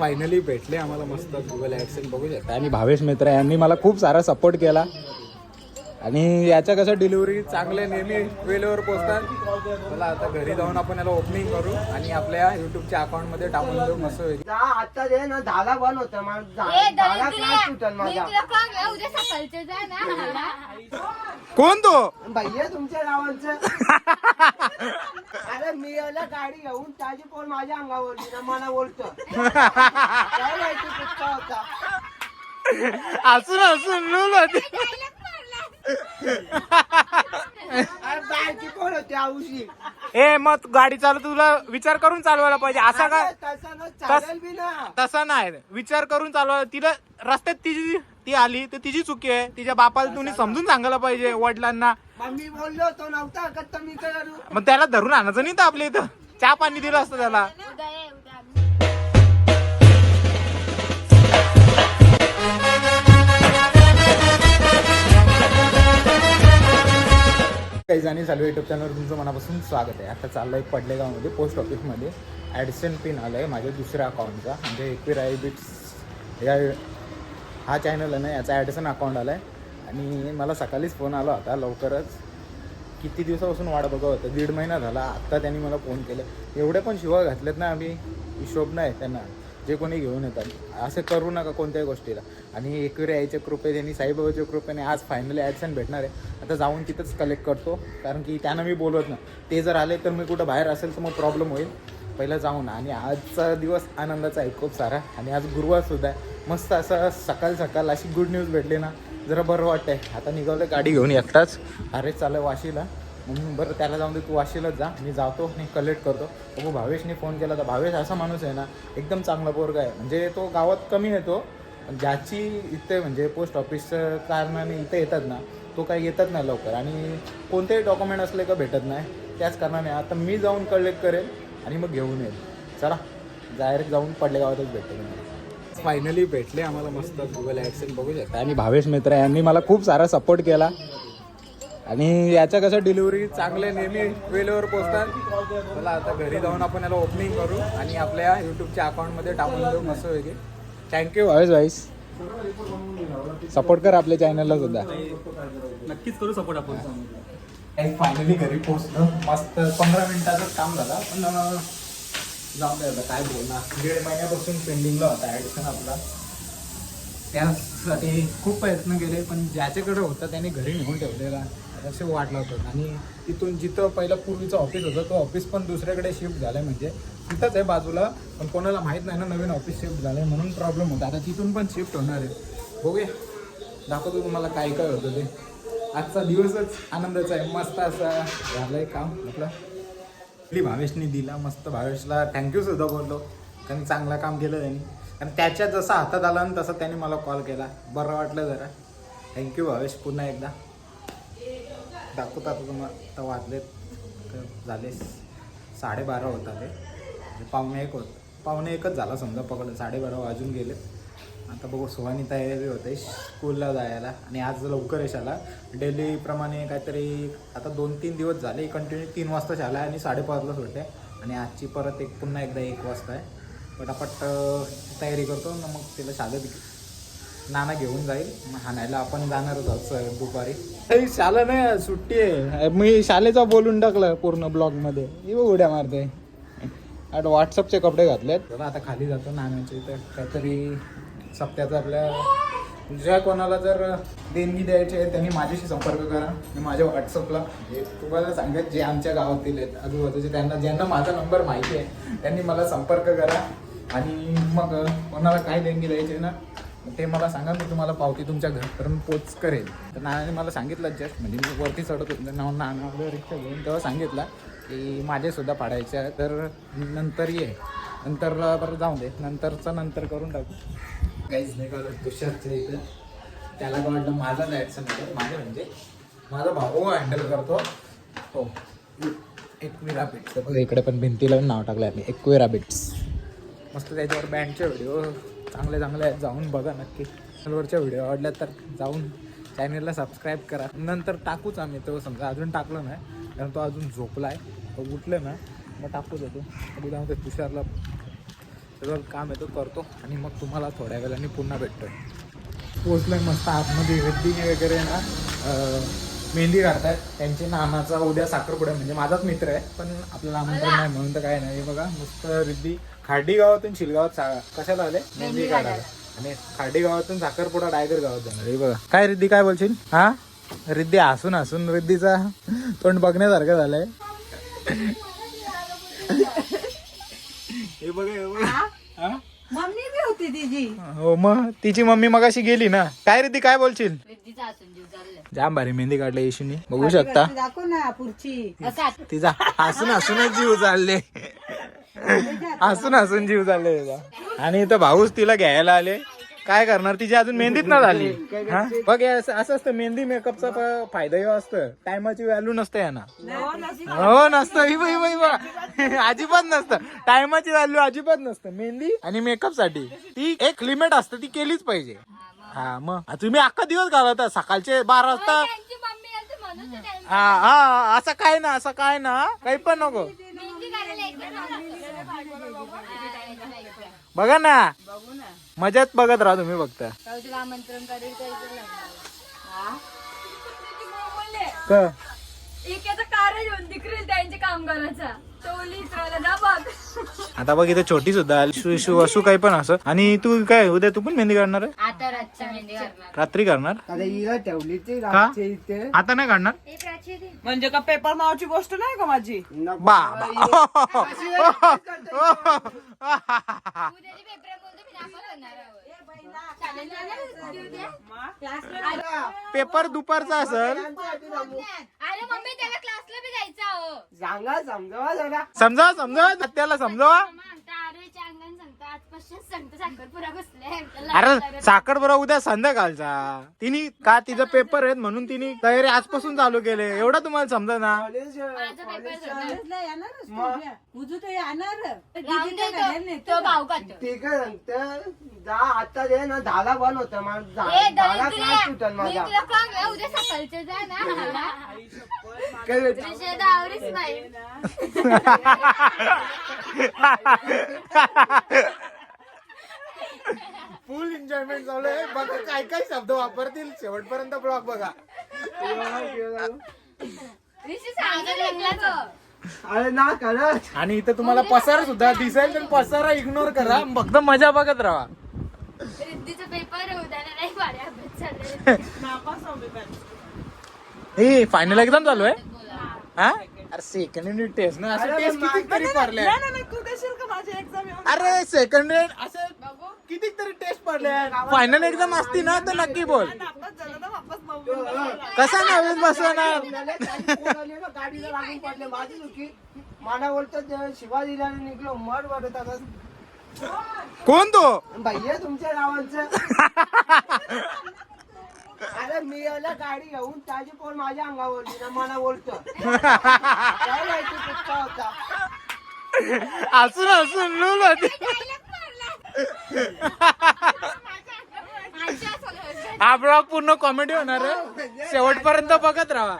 Finally भेटले आम्हाला मस्त गुगल ॲडसन बघू शकता. आणि भावेश मित्र यांनी मला खूप सारा सपोर्ट केला. आणि याच्या कसं डिलिव्हरी चांगले नेहमी वेळेवर पोचतात मला आता घरी जाऊन आपण याला ओपनिंग करू आणि आपल्या युट्यूबच्या अकाउंटमध्ये टाकून देऊ. मस्त. जा आता दे ना धागा बंद होता धागा क्लास सुटल माझा? जा कोण तो? भैया तुमच्या गावांचं. अरे मी याला गाडी घेऊन त्याची पोर माझ्या अंगावर मला बोलतो काय माहिती होता. असून असून होती. कोण होती आऊशी ए मग गाडी चालू तुला विचार करून चालवायला पाहिजे. असा का अरे, तसं ना चालेल बी ना. तसा नाही. विचार करून चालवा तिला रस्त्यात तिची ती आली तर तिची चुकी आहे. तिच्या बापाला तुम्ही समजून सांगायला पाहिजे वडिलांना. मग मी बोललो होतो नव्हता का तर मी काय करू मग त्याला धरून आणायचं नाही तर आपल्या इथं. चहा पाणी दिलं असतं त्याला. उद्या ये काही जाणी चालू युट्यूब चॅनलवर तुमचं मनापासून स्वागत आहे. आता चाललं आहे पडलेगावमध्ये पोस्ट ऑफिसमध्ये ॲडिसन पिन आलं आहे माझ्या दुसऱ्या अकाउंटचा म्हणजे एकविराई बिट्स या हा चॅनल आहे ना याचा ॲडसन अकाउंट आला आहे आणि मला सकाळीच फोन आला होता लवकरच. किती दिवसापासून वाट बघत होतं. दीड महिना झाला आत्ता त्यांनी मला फोन केलं. एवढे पण शिवा घातलेत ना आम्ही हिशोब नाही त्यांना. जे कोणी घेऊन येतात. असं करू नका कोणत्याही गोष्टीला. आणि एकविरा यायच्या कृपे त्यांनी साईबाबाच्या कृपेने आज फायनली ॲडसन भेटणार आहे. आता जाऊन तिथंच कलेक्ट करतो. कारण की त्यांना मी बोलवत ना ते जर आले तर मी कुठं बाहेर असेल तर मग प्रॉब्लेम होईल. पहिलं जाऊन. आणि आजचा दिवस आनंदाचा आहे खूप सारा. आणि आज गुरुवारसुद्धा आहे. मस्त असं सकाळ सकाळ अशी गुड न्यूज भेटली ना. जरा बरं वाटतंय. आता निघालं गाडी घेऊन एकटाच. अरे चाललं वाशीला. म्हणून बरं त्याला जाऊन दे तू वाशीलाच जा. मी जातो आणि कलेक्ट करतो. बघू भावेशने फोन केला तर भावेश असा माणूस आहे ना एकदम चांगला पोरगा आहे. म्हणजे तो गावात कमी येतो ज्याची इथे म्हणजे पोस्ट ऑफिसचं कारणाने इथे येतात ना तो काही येतात नाही लवकर. आणि कोणतेही डॉक्युमेंट असले का भेटत नाही. त्याच कारणाने आता मी जाऊन कलेक्ट करेल आणि मग घेऊन येईल. चला डायरेक्ट जाऊन पडले गावातच भेटतो फायनली भेटले आम्हाला मस्त गुगल ॲडसन बघू शकता. आणि भावेश मित्र यांनी मला खूप सारा सपोर्ट केला. आणि याच्या कसं डिलिव्हरी चांगले नेहमी वेळेवर पोचतात मला आता घरी जाऊन आपण याला ओपनिंग करू आणि आपल्या युट्यूबच्या अकाउंटमध्ये टाकून देऊ मस्त वेगळे थँक्यू भावेश भाईस. सपोर्ट कर आपल्या चॅनलला सुद्धा. नक्कीच करू सपोर्ट आपण. फायनली घरी पोहोचलो. मस्त पंधरा मिनिटाचंच काम झालं. पण अं, जाऊ दे आता काय बोलणार. दीड महिन्यापासून पेंडिंगला होता ॲडिशन आपला. त्यासाठी खूप प्रयत्न केले पण ज्याच्याकडे होतं त्याने घरी नेऊन ठेवलेला. असे वाटलं होतं. आणि तिथून जिथं पहिलं पूर्वीचं ऑफिस होतं तो ऑफिस पण दुसऱ्याकडे शिफ्ट झालं म्हणजे. तिथंच आहे बाजूला पण कोणाला माहीत नाही ना नवीन ऑफिस शिफ्ट झालं आहे म्हणून प्रॉब्लेम होता. आता तिथून पण शिफ्ट होणार आहे. बघूया. दाखवतो तुम्हाला काय काय होतं ते. आजचा दिवसच आनंदाचा आहे. मस्त असा झालं आहे काम आपलं. आपली भावेशने दिला मस्त. भावेशला थँक्यू सुद्धा बोललो. त्यांनी चांगलं काम केलं त्यांनी. कारण त्याच्या जसा हातात आला ना तसं त्याने मला कॉल केला. बरं वाटलं जरा. थँक्यू भावेश पुन्हा एकदा. दाखवता आता तुम्हाला आता वाजलेत तर झाले साडेबारा होत आले. म्हणजे पावणे एक होत. पावणे एकच झाला समजा पकडलं साडेबारा वाजून गेले. आता बघू सुहानी तयारी होते स्कूलला जायला. आणि आज लवकर आहे शाळा डेलीप्रमाणे काहीतरी आता दोन तीन दिवस झाले कंटिन्यू तीन वाजता शाळा आहे आणि साडेपाचला सुटते आणि आजची परत एक पुन्हा एकदा एक वाजता आहे. पटापट तयारी करतो ना मग तिला शाळेत नाना घेऊन जाईल. मग हाणायला आपण जाणारच आहोत सर दुपारी. शाळा नाही सुट्टी आहे. मी शाळेचा बोलून टाकलं पूर्ण ब्लॉगमध्ये बघ उड्या मारते आता व्हॉट्सअपचे कपडे घातलेत. तेव्हा आता खाली जातो नाण्याच्या इथं. काहीतरी सप्त्याचं आपल्या ज्या कोणाला जर देणगी द्यायची आहे त्यांनी माझ्याशी संपर्क करा. मी माझ्या व्हॉट्सअपला तुम्हाला सांगत जे आमच्या गावातील आहेत आजूबाजूचे त्यांना ज्यांना माझा नंबर माहिती आहे त्यांनी मला संपर्क करा. आणि मग कोणाला काय देणगी द्यायची आहे ना ते मला सांगा मी तुम्हाला पावती तुमच्या घरपर्यंत पोच करेल. तर नानाने मला सांगितलं जस्ट म्हणजे मी वरती चढत होतो. ना नाना रिक्षा घेऊन तेव्हा सांगितलं की माझेसुद्धा पाडायचे आहे तर नंतर ये. नंतर बरं जाऊ दे. नंतरचं नंतर करून टाकू. काहीच नाही कळलं तुषारच्या इथं त्याला काय वाटलं माझा जायचं नाही माझे म्हणजे माझा भाऊ हँडल करतो. हो. एकविरा बिट्स इकडे पण भिंतीला नाव टाकलं आहे एकविरा बिट्स मस्त त्याच्यावर बँडचे व्हिडिओ चांगले चांगले आहेत जाऊन बघा नक्की. चॅनलवरच्या व्हिडिओ आवडल्या तर जाऊन चॅनलला सबस्क्राईब करा. नंतर टाकूच आम्ही तो समजा अजून टाकलं नाही कारण तो अजून झोपला आहे तो उठलं ना मग टाकूच होतो अगदी जाऊन ते तुषारला सगळं काम आहे तो करतो आणि मग तुम्हाला थोड्या वेळाने पुन्हा भेटतोय. पोचलं मस्त आतमध्ये. रिद्दीने वगैरे ना मेहंदी काढतायत. त्यांचे नानाचा उद्या साखरपुडा म्हणजे माझाच मित्र आहे पण आपल्याला आमंत्रण नाही म्हणून तर काय नाही. बघा मस्त रिद्दी खार्डी गावातून शिलगावात सा- कशाला आले? मेहंदी काढायला. आणि खार्डी गावातून साखरपुडा डायगर गावात जाणार हे बघा. काय रिद्दी काय बोलशील? हा? रिद्दी हसून हसून रिद्दीचा तोंड बघण्यासारखं झालंय. हे बघा हे बघा. हा? मम्मी बी होती तिची हो मग? तिची मम्मी मगाशी गेली ना. काय रिद्दी काय बोलशील? रिद्धीचा असून जीव चाललंय. जाम भारी मेहंदी काढली येशूनी. बघू शकता. दाखव ना पुढची. असा. तिचा हसून हसूनच जीव चालले. हसून हसून जीव चालले तिचा. आणि इथं भाऊच तिला घ्यायला आले. काय करणार? तिची अजून मेहंदीच ना झाली. हा? बघ हे असं असं असतं मेहंदी मेकअपचा प- फायदा हे असतं. टायमाची व्हॅल्यू नसते यांना. हो नसतं. ही बाई बाई बा अजिबात नसतं. टायमाची व्हॅल्यू अजिबात नसतं. मेहंदी आणि मेकअपसाठी ती एक लिमिट असतं ती केलीच पाहिजे. हा मग. तुम्ही अख्खा दिवस घालवता. सकाळचे बारा वाजता? त्यांची मम्मी आलती म्हणून ते त्यांनी हा हा असं काय ना असं काय ना. काही पण नको. मेहंदी काढायला एकदा बघा ना. मजाच बघत राहा तुम्ही फक्त. तुला आमंत्रण करेल तर इथे लग्नाला. क- एकाचा कार घेऊन तिकडे त्यांच्या कामगाराचा. आता बघ. इथे छोटी सुद्धा आली. शू शू असू काही पण असं. आणि तू काय उद्या तू पण मेहंदी काढणार आहे? आता रातच्या मेहंदी करणार रात्री करणार अरे हिला ठेवली ती का? रातच्या इथे. आता नाही काढणार? ए, प्राची दे. म्हणजे का पेपर मावची गोष्ट नाही का माझी? बा उद्याची पेपर बोलतो मी दाखवत करणार आहोत. चालेल ना? देऊ द्या. पेपर दुपारचा असेल. अरे मम्मी त्याला क्लासला बी जायचं सांगा समजावा समजा समजा त्याला बसले अरे साखर बरोबर उद्या संध्याकाळचा. तिने का तिचा पेपर आहेत म्हणून तिने तयारी आजपासून चालू केले. एवढं तुम्हाला समजा ना. तो- नेतो तो. का? भाऊ काढतो ठीक आहे सांगतं जा आता दे ना. होता. सुटल मी माझा? तुला सांगलं, उद्या सकाळचं जा ना. फुल एन्जॉयमेंट चालू आहे. बघा काय काय शब्द वापरतील शेवटपर्यंत ब्लॉग बघा. अरे ना करत आणि इथं तुम्हाला पसारा सुद्धा दिसेल तर पसारा इग्नोर करा. फक्त मजा बघत राहा. पेपर. हे फायनल एक्झाम चालू आहे? हा? अरे सेकंड युनिट टेस्ट ना असं टेस्ट किती तरी पडले नाही, नाही, नाही, तू देशील का माझी एक्झाम येऊन अरे सेकंड असं किती तरी टेस्ट पडले फायनल एक्झाम असती ना तर नक्की बोल वापस झालं ना वापस मग कसा नवीन बसवणार गाडीला लागून पडले माझी चुकी मला बोलतात शिवाजीला निघलो मर वाटत आता कोण तो भैया तुमच्या गावांचं अरे मी याला गाडी घेऊन त्याची पोर माझ्या अंगावरली ना मला बोलतो. काय माहिती कुठचा होता? हसून हसून लूल होती. हा ब्लॉग पूर्ण कॉमेडी होणार आहे. शेवटपर्यंत बघत राहा.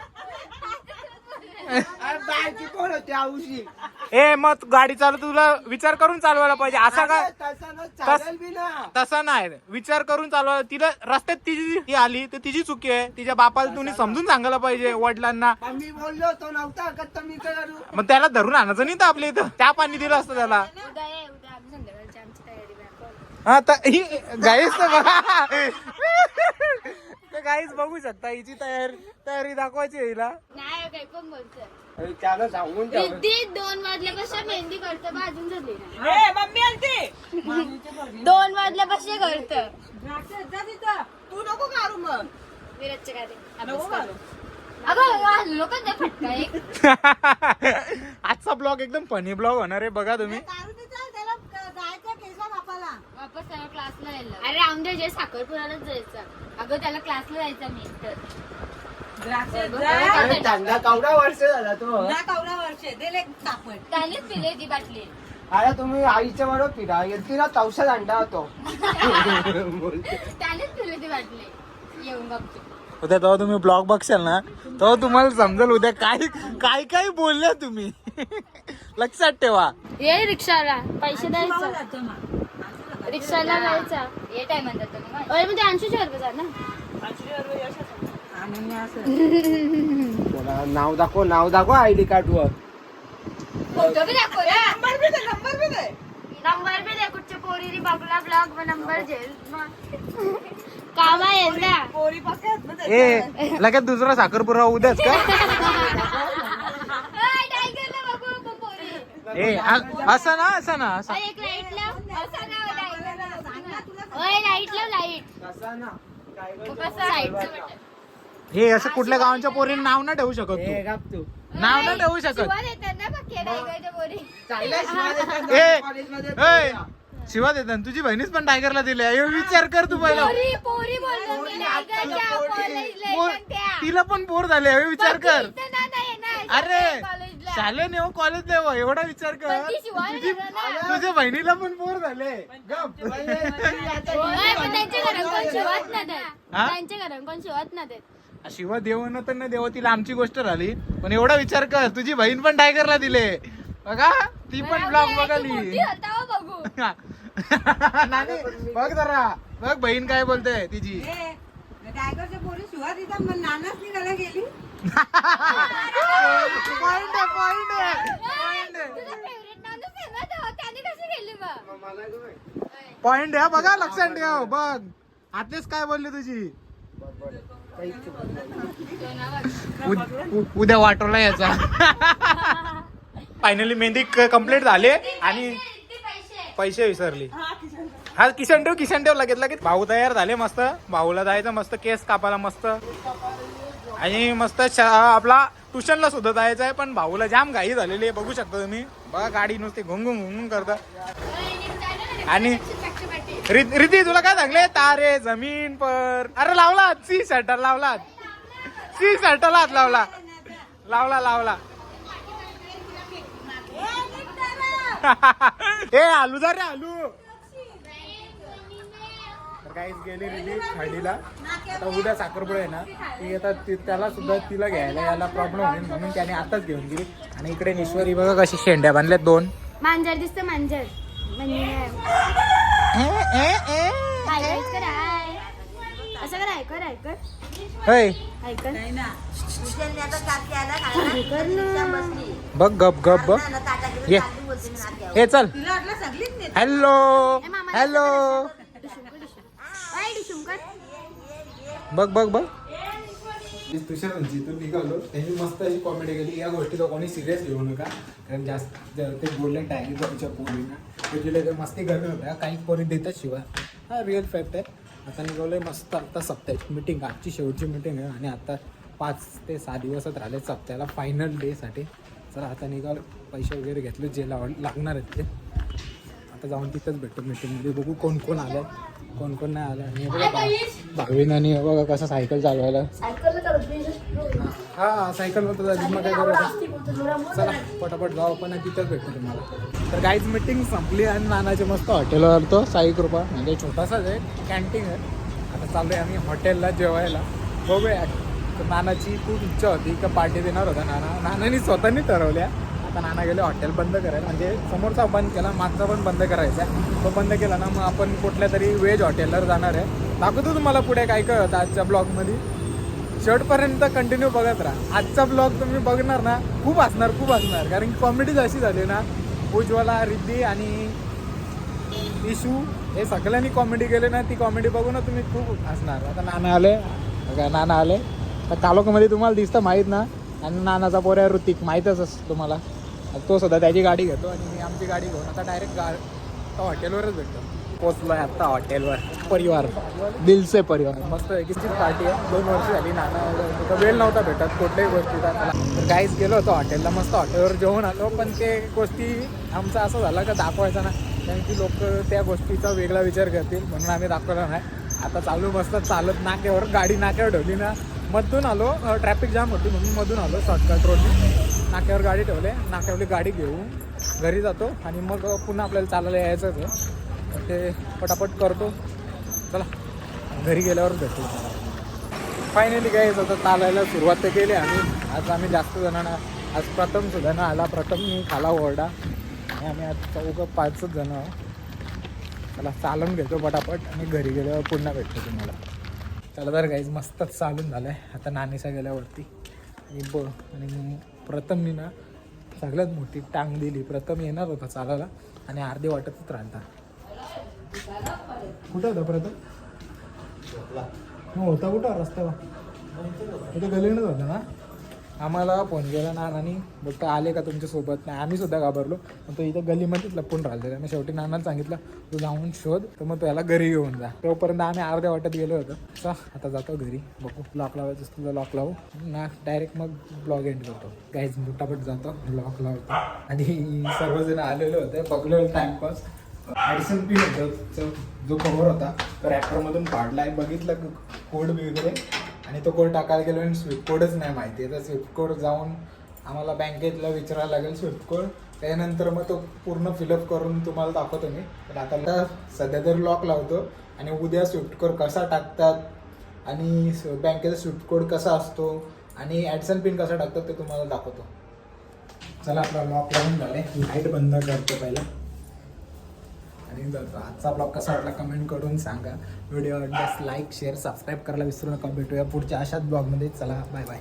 बायची कोण होती आऊशी ए मग गाडी चालू तुला विचार करून चालवायला पाहिजे. असा काय तसं तसा नाही. विचार करून चालवा तिला रस्त्यात तिची ती आली तर तिची चुकी आहे. तिच्या बापाला तुम्ही समजून सांगायला पाहिजे वडिलांना. मग मी बोललो तो नव्हता का तर मी काय करू मग त्याला धरून आणायचं नाही तर आपल्या इथं. त्या पाणी दिलं असतं त्याला. उद्या ये उद्या आम्ही संध्याकाळची आमची तयारी दाखवू. हा तर ही तर बघा. तर गाईच बघू शकता हिची तयारी तयारी दाखवायची आहे हिला. नाही काही पण बोलतोय. अरे त्याला सांगून रिद्धी दोन वाजल्यापासून मेहंदी करतो बा अजून झाली नाही. ए, मम्मी आलती! दोन वाजल्यापासून करतं द्राक्षे जा तिथं. तू नको काढू मग. विराजच्या गाडी. अगं लोकांचा फटका एक. आजचा ब्लॉग एकदम फनी ब्लॉग होणार आहे बघा तुम्ही. त्याला क- जायचं बापाला वापस त्याला क्लासला यायला. अरे दे जे साखरपुरालाच जायचं. अगं त्याला क्लासला जायचं मी तर. अरे वर्ष झाला तो. त्यानेच पिले ती बाटली. तुम्ही आईच्या बरोबर फिरा तिला चौसा दांडा होतो. त्यानेच पिले ती बाटली. येऊन बघतो. उद्या तेव्हा तुम्ही ब्लॉग बघशाल ना तेव्हा तुम्हाला समजेल उद्या काय काय काय बोलल्या तुम्ही. लक्षात ठेवा. ये रिक्षाला पैसे द्यायचं. रिक्षाला जायचा. ये टाइम म्हणतात तुम्ही. अरे म्हणजे ऐंशी रुपये मला नाव दाखव नाव दाखव आय डी कार्ड वर. फोटो बी दाखव रे. नंबर भी दे कुछ पोरी बगला ब्लॉग नंबर जेल काम आहे ना. पोरी पक्यात ना ए लगेच दुसरा साखरपुरा उद्याच का. ए असं ना असं ना असं. एक लाइट लाव असं नाव टायगरला. ओय लाइट लाव लाइट. कसा ना काय मग कसं? साईडचं बटन. हे असं कुठल्या गावांच्या पोरीला नाव ना ठेवू शकत हे तू गाप तू. नाव ना ठेवू शकत. शिवा ए, ए, देतात तुझी बहिणीच पण टायगरला दिली हे विचार कर तू पहिला. पोरी मी. तिला पण बोर झाले हे विचार कर. इथं नाही. शाले नेव कॉलेज देव एवढा विचार कर पण ती शिवाय तुझी- देणार ना. तुझ्या बहिणीला पण बोर झाले गप. ओय, पण त्यांच्या घरात कोण शिवत नाही देत. हा? त्यांच्या घरात कोण शिवत नाही देत. शिवा देव न तर न देव तिला आमची गोष्ट झाली पण एवढा विचार कर तुझी बहीण पण टायगरला दिले बघा ती पण ब्लॉग याची बघाली मोठी हो बघू नानी बघ जरा बघ बहीण काय बोलते तिची टायगरच्या पोरी शिवा मग नानाच निघायला गेली पॉइंट आहे पॉइंट आहे पॉइंट आहे तुझा फेवरेट माणूस आहे ना तो त्याने कशी गेली मग पॉइंट आहे बघा लक्षात ठेव बघ आतलेच काय बोलली तुझी? उद- उद्या वाटवला याचा फायनली मेहंदी कंप्लीट झाले आणि पैसे विसरली. हा किशन ठेव. किशन ठेव लगेच लगेच. भाऊ तयार झाले मस्त. भाऊला जायचं मस्त केस कापायला मस्त. आणि मस्त श- आपला ट्युशनला सुद्धा जायचं आहे पण भाऊला जाम घाई झालेली आहे. बघू शकता तुम्ही. बघा गाडी नुसती घुंगून घुंगून करता. आणि रि- रिती तुला काय सांगले? तारे जमीन पर. अरे लावला. सी शटर लावला. सी शटरला हात लावला. लावला लावला. ए आलू जा रे आलू. तर काहीच गेली रिली थर्डीला आता उद्या साखरपुडा आहे ना. ती आता त्याला सुद्धा तिला घ्यायला यायला प्रॉब्लेम होईल म्हणून त्याने आताच घेऊन गेली. आणि इकडे निश्वरी बघा कशी शेंड्या बांधल्यात दोन. मांजर दिसतं मांजर. असं कर बघ गप गप बघ ये. हे चल हॅलो ए, मामा, हॅलो. बघ बघ बघ तुषार जिथून निघालो त्यांनी मस्त अशी कॉमेडी केली या गोष्टीला कोणी सिरियस घेऊ नका कारण जास्त ते बोलले टायगरच्या पोरींना ते तिला ते मस्ती करत होत्या. काही पोरी देतात शिवाय हा रिअल फॅक्ट आहे. आता निघालोय मस्त. आता सप्त्याची मिटिंग आजची शेवटची मिटिंग आहे आणि आता पाच ते सहा दिवसच राहिले सप्त्याला फायनल डेसाठी चला आता निघालो. पैसे वगैरे घेतले जे लाव लागणार आहेत ते. आता जाऊन तिथंच भेटतो मीटिंगमध्ये बघू कोण कोण आलं कोण कोण नाही आलं आणि हे बघा भावीन आणि बघा कसं सायकल चालवायला. हा सायकल होतं जायचं मग काय करायचं? चला पटापट जाऊ पण आणि तिथंच भेटतो तुम्हाला. तर काहीच मीटिंग संपली आणि नानाचे मस्त हॉटेलवर तो साई कृपा म्हणजे छोटासाच आहे कॅन्टीन आहे. आता चालू आहे आम्ही हॉटेलला जेवायला. बघूया. तर नानाची खूप इच्छा होती का पार्टी देणार होता नाना. नानानी स्वतःनी ठरवल्या. आता नाना गेले हॉटेल बंद करायला. म्हणजे समोरचा बंद केला मागचा पण बंद करायचा. आहे. तो बंद केला ना मग आपण कुठल्या तरी व्हेज हॉटेलवर जाणार आहे. दाखवतो तुम्हाला पुढे काय कळतं आजच्या ब्लॉगमध्ये शेवटपर्यंत कंटिन्यू बघत राहा. आजचा ब्लॉग तुम्ही बघणार ना खूप असणार खूप असणार कारण कॉमेडीज अशी झाली ना उज्ज्वला रिद्धी आणि इशू हे सगळ्यांनी कॉमेडी केले ना ती कॉमेडी बघून ना तुम्ही खूप हसणार. आता नाना आले. नाना आले. तर तालुक्यामध्ये तुम्हाला दिसतं माहीत ना? आणि नानाचा पोऱ्या ऋतिक माहीतच असतो तुम्हाला. तो सुद्धा त्याची गाडी घेतो आणि मी आमची गाडी घेऊन आता डायरेक्ट गा हॉटेलवरच भेटतो. पोचलो आहे आत्ता हॉटेलवर परिवार दिलसे परिवार. मस्त एकीची पार्टी आहे. दोन वर्ष झाली नाना तर वेळ नव्हता भेटत कुठल्याही गोष्टीचा तर. काहीच गेलो होतो हॉटेलला मस्त हॉटेलवर जेवून आलो पण ते गोष्टी आमचं असं झालं का दाखवायचं ना कारण की लोक त्या गोष्टीचा वेगळा विचार करतील म्हणून आम्ही दाखवला नाही. आता चालू मस्त चालत नाक्यावर गाडी नाक्यावर ठेवली ना मधून आलो ट्रॅफिक जाम होती म्हणून मधून आलो शॉर्टकट रोडने. नाक्यावर गाडी ठेवले नाक्यावरली गाडी घेऊन घरी जातो आणि मग पुन्हा आपल्याला चालायला यायचं होतं ते पटापट करतो. चला घरी गेल्यावर भेटू. फायनली काय आता चालायला सुरुवात तर केली आम्ही आज आम्ही जास्त जणांना आज प्रथम सुद्धा ना आला. प्रथम मी खाला ओरडा आणि आम्ही आज चौघं पाचच जण चला चालून घेतो पटापट आणि घरी गेल्यावर पुन्हा भेटतो तुम्हाला. चला तर गाईज मस्तच चालून झालं आहे आता नानीसा गेल्यावरती. आणि ब आणि प्रथम मी ना सगळ्यात मोठी टांग दिली. प्रथम येणार होता चालायला आणि अर्धी वाटतच राहता कुठं होता प्रथम मग होता कुठं? रस्त्यावर. इथे गलीनच होता ना? आम्हाला फोन केला ना नानी बघता आले का तुमच्यासोबत नाही आम्ही सुद्धा घाबरलो. पण तो इथं गलीमध्येच लपून राहिलेला मग शेवटी नानानं सांगितलं तू जाऊन शोध तर मग त्याला घरी घेऊन जा. तोपर्यंत आम्ही अर्ध्या वाटत गेलो होतो. चा आता जातो घरी. बघू लॉक लावायचं असतं तर लॉक लावू. ना डायरेक्ट मग ब्लॉग एंड करतो. काहीच मोठापट जातो लॉक लावतो. आणि सर्वजण आलेले होते. बघलो टाइमपास ॲडिसन पिन होतं जो- जो कव्हर होता तो रॅपरमधून काढला आहे. बघितलं कोड वगैरे? आणि तो कोड टाकायला गेलो आणि स्विफ्ट कोडच नाही माहिती. आहे तर स्विफ्ट कोड जाऊन आम्हाला बँकेतला विचारायला लागेल स्विफ्ट कोड त्यानंतर मग तो पूर्ण फिलअप करून तुम्हाला दाखवतो मी. पण आता सध्या तर लॉक लावतो. आणि उद्या स्विफ्ट कोड कसा टाकतात? आणि बँकेचा स्विफ्ट कोड कसा असतो? आणि ॲडसन पिन कसा टाकतात ते तुम्हाला दाखवतो. चला आपला लॉक लावून झाले लाइट बंद करतो पहिला. आणि आजचा ब्लॉग कसा वाटला कमेंट करून सांगा. व्हिडिओ आवडल्यास लाईक शेअर सबस्क्राईब करायला विसरू नका. भेटूया पुढच्या अशाच ब्लॉगमध्ये चला बाय बाय